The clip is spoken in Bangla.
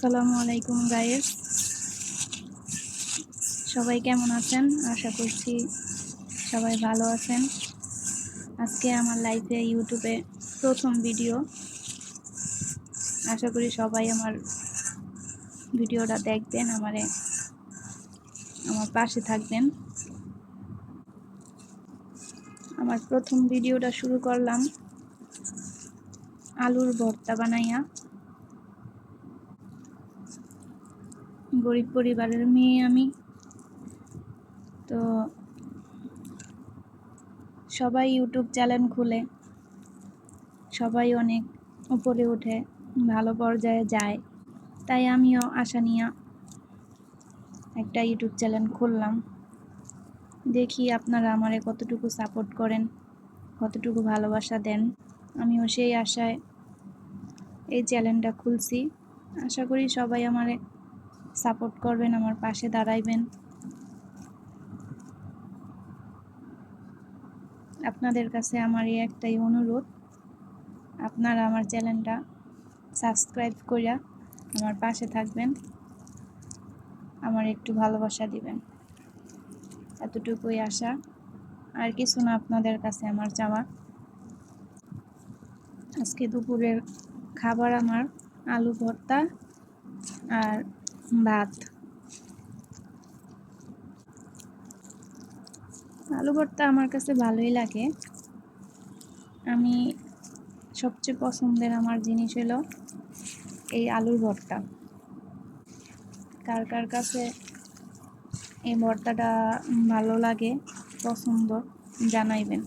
আসসালামু আলাইকুম গাইস সবাই কেমন আছেন? আশা করছি সবাই ভালো আছেন। আজকে আমার লাইফে ইউটিউবে প্রথম ভিডিও আশা করি সবাই আমার ভিডিওটা দেখবেন, আমারে আমার পাশে থাকবেন। আমার প্রথম ভিডিওটা শুরু করলাম আলুর ভর্তা বানাইয়া। গরিব পরিবারের মেয়ে আমি। তো সবাই ইউটিউব চ্যানেল খুলে। সবাই অনেক উপরে উঠে, ভালো পর্যায়ে যায়। তাই আমিও আশা নিয়ে একটা ইউটিউব চ্যানেল খুললাম। দেখি আপনারা আমারে কতটুকু সাপোর্ট করেন, কতটুকু ভালোবাসা দেন। আমিও সেই আশায় এই চ্যানেলটা খুলছি। আশা করি সবাই আমারে সাপোর্ট করবেন, আমার পাশে দাঁড়াইবেন। আপনাদের কাছে আমার এই একটাই অনুরোধ, আপনারা আমার চ্যানেলটা সাবস্ক্রাইব করিয়া আমার পাশে থাকবেন, আমার একটু ভালোবাসা দিবেন। এতটুকুই আশা। আর কিছু না আপনাদের কাছে আমার চাওয়া। আজকে দুপুরের খাবার আমার আলু ভর্তা আর ভাত। আলু ভর্তা আমার কাছে ভালোই লাগে। আমি সবচেয়ে পছন্দের আমার জিনিস হলো এই আলুর ভর্তা। কার কার কাছে এই ভর্তাটা ভালো লাগে, পছন্দ, জানাইবেন।